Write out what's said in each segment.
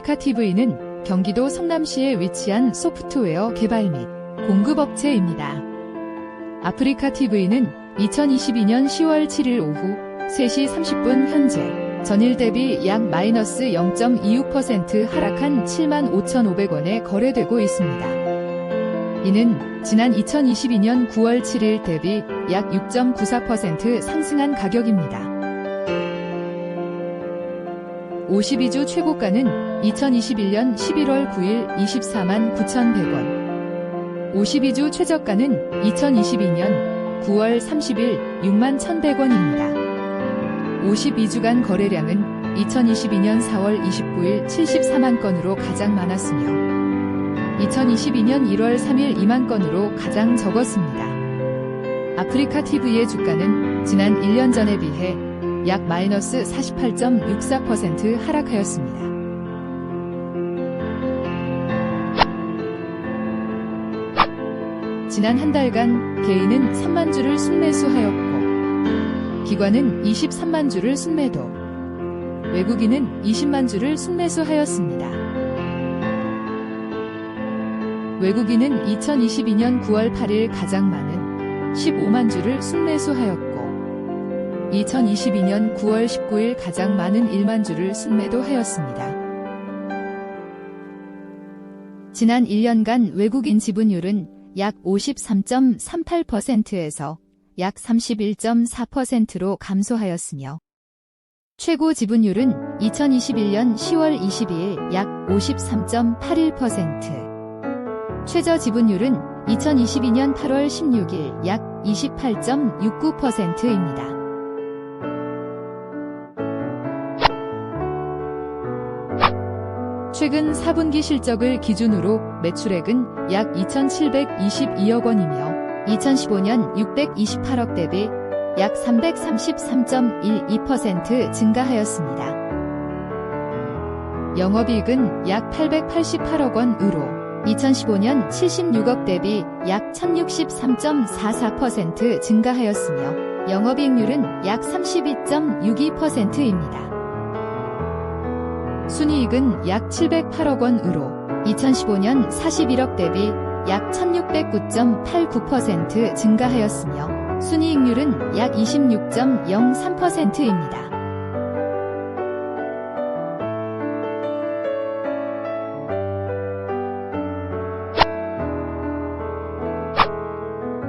아프리카 TV는 경기도 성남시에 위치한 소프트웨어 개발 및 공급업체입니다. 아프리카 TV는 2022년 10월 7일 오후 3시 30분 현재 전일 대비 약 마이너스 0.26% 하락한 7만 5,500원에 거래되고 있습니다. 이는 지난 2022년 9월 7일 대비 약 6.94% 상승한 가격입니다. 52주 최고가는 2021년 11월 9일 24만 9,100원. 52주 최저가는 2022년 9월 30일 6만 1,100원입니다. 52주간 거래량은 2022년 4월 29일 74만 건으로 가장 많았으며 2022년 1월 3일 2만 건으로 가장 적었습니다. 아프리카 TV의 주가는 지난 1년 전에 비해 약 마이너스 48.64% 하락하였습니다. 지난 한 달간 개인은 3만 주를 순매수하였고 기관은 23만 주를 순매도 외국인은 20만 주를 순매수하였습니다. 외국인은 2022년 9월 8일 가장 많은 15만 주를 순매수하였고 2022년 9월 19일 가장 많은 1만 주를 순매도하였습니다. 지난 1년간 외국인 지분율은 약 53.38%에서 약 31.4%로 감소하였으며 최고 지분율은 2021년 10월 22일 약 53.81%, 최저 지분율은 2022년 8월 16일 약 28.69%입니다. 최근 4분기 실적을 기준으로 매출액은 약 2,722억 원이며 2015년 628억 대비 약 333.12% 증가하였습니다. 영업이익은 약 888억 원으로 2015년 76억 대비 약 1063.44% 증가하였으며 영업이익률은 약 32.62%입니다. 순이익은 약 708억 원으로 2015년 41억 대비 약 1609.89% 증가하였으며 순이익률은 약 26.03%입니다.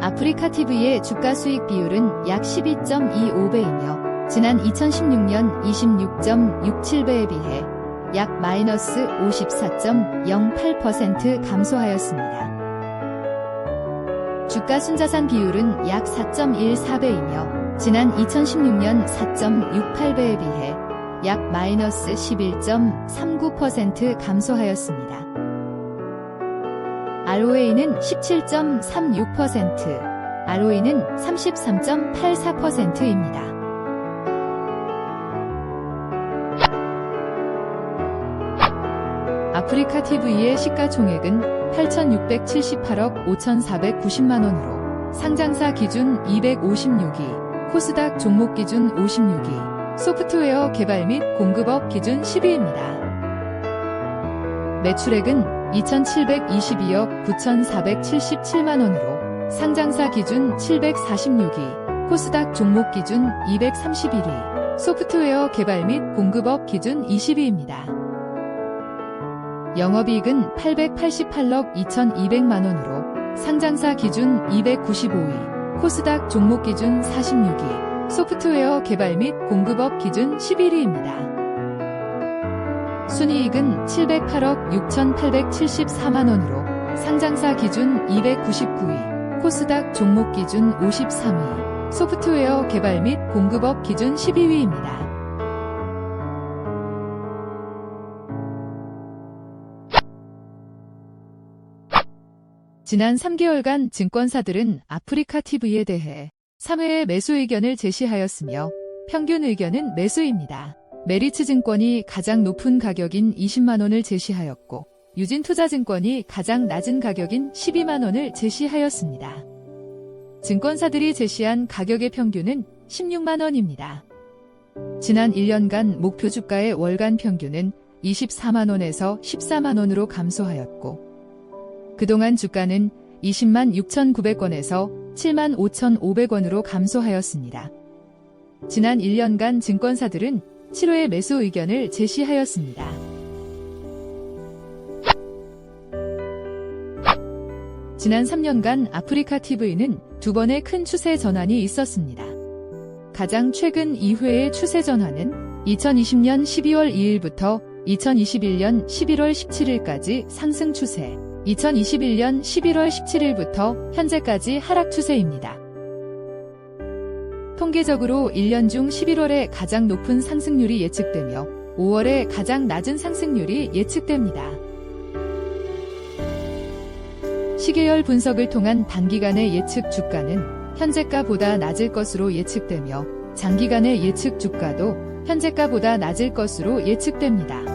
아프리카 TV의 주가 수익 비율은 약 12.25배이며 지난 2016년 26.67배에 비해 약 마이너스 54.08% 감소하였습니다. 주가 순자산 비율은 약 4.14배이며 지난 2016년 4.68배에 비해 약 마이너스 11.39% 감소하였습니다. ROA는 17.36%, ROE는 33.84%입니다. 아프리카 TV의 시가총액은 8,678억 5,490만 원으로 상장사 기준 256위, 코스닥 종목 기준 56위, 소프트웨어 개발 및 공급업 기준 10위입니다. 매출액은 2,722억 9,477만 원으로 상장사 기준 746위, 코스닥 종목 기준 231위, 소프트웨어 개발 및 공급업 기준 20위입니다. 영업이익은 888억 2,200만 원으로 상장사 기준 295위, 코스닥 종목 기준 46위, 소프트웨어 개발 및 공급업 기준 11위입니다. 순이익은 708억 6,874만 원으로 상장사 기준 299위, 코스닥 종목 기준 53위, 소프트웨어 개발 및 공급업 기준 12위입니다. 지난 3개월간 증권사들은 아프리카 TV에 대해 3회의 매수 의견을 제시하였으며 평균 의견은 매수입니다. 메리츠 증권이 가장 높은 가격인 20만원을 제시하였고 유진투자증권이 가장 낮은 가격인 12만원을 제시하였습니다. 증권사들이 제시한 가격의 평균은 16만원입니다. 지난 1년간 목표 주가의 월간 평균은 24만원에서 14만원으로 감소하였고, 그동안 주가는 20만 6,900원에서 7만 5,500원으로 감소하였습니다. 지난 1년간 증권사들은 7호의 매수 의견을 제시하였습니다. 지난 3년간 아프리카 TV는 두 번의 큰 추세 전환이 있었습니다. 가장 최근 2회의 추세 전환은 2020년 12월 2일부터 2021년 11월 17일까지 상승 추세, 2021년 11월 17일부터 현재까지 하락 추세입니다. 통계적으로 1년 중 11월에 가장 높은 상승률이 예측되며 5월에 가장 낮은 상승률이 예측됩니다. 시계열 분석을 통한 단기간의 예측 주가는 현재가보다 낮을 것으로 예측되며 장기간의 예측 주가도 현재가보다 낮을 것으로 예측됩니다.